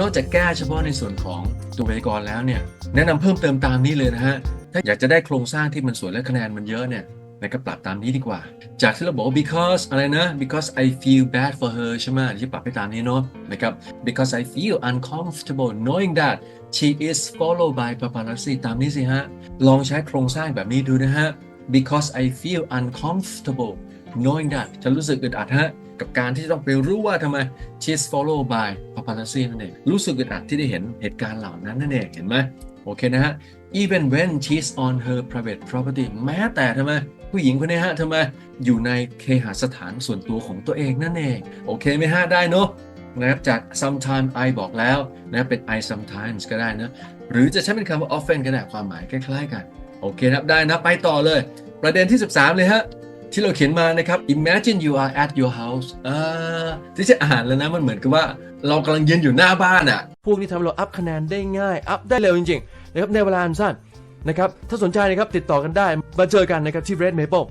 นอกจากแก้เฉพาะในส่วนของตัวไวยากรณ์แล้วเนี่ยแนะนำเพิ่มเติมตามนี้เลยนะฮะถ้าอยากจะได้โครงสร้างที่มันสวยและคะแนนมันเยอะเนี่ยนะครับปรับตามนี้ดีกว่า จากที่เราบอกว่า because อะไรนะ because I feel bad for her ใช่ไหมที่ปรับไปตามนี้เนาะนะครับ because I feel uncomfortable knowing that she is followed by paparazzi ตามนี้สิฮะ ลองใช้โครงสร้างแบบนี้ดูนะฮะ because I feel uncomfortable knowing that จะรู้สึกอึดอัดฮะกับการที่ต้องไปรู้ว่าทำไม she's followed by paparazzi นั่นเองรู้สึกอึดอัดที่ได้เห็นเหตุการณ์เหล่านั้นนั่นเองเห็นไหมโอเคนะฮะ even when she's on her private property แม้แต่ทำไมผู้หญิงคนนี้ฮะทำไมอยู่ในเคหสถานส่วนตัวของตัวเองนั่นเอง โอเคไหมฮะได้เนอะนะครับจาก sometime I บอกแล้วนะเป็น I sometimes ก็ได้นะ หรือจะใช้เป็นคำว่า often ก็ได้ความหมายคล้ายๆกัน โอเคครับได้นะ ไปต่อเลย ประเด็นที่ 13 เลยฮะ ที่เราเขียนมานะครับ imagine you are at your house อ่าที่จะอ่านแล้วนะมันเหมือนกับว่า เรากำลังยืนอยู่หน้าบ้านอะ พวกนี้ทำเราอัพคะแนนได้ง่าย อัพได้เร็วจริงๆนะครับในเวลาอันสั้นนะครับ ถ้าสนใจนะครับติดต่อกันได้ มาเจอกันนะครับที่ Red Maple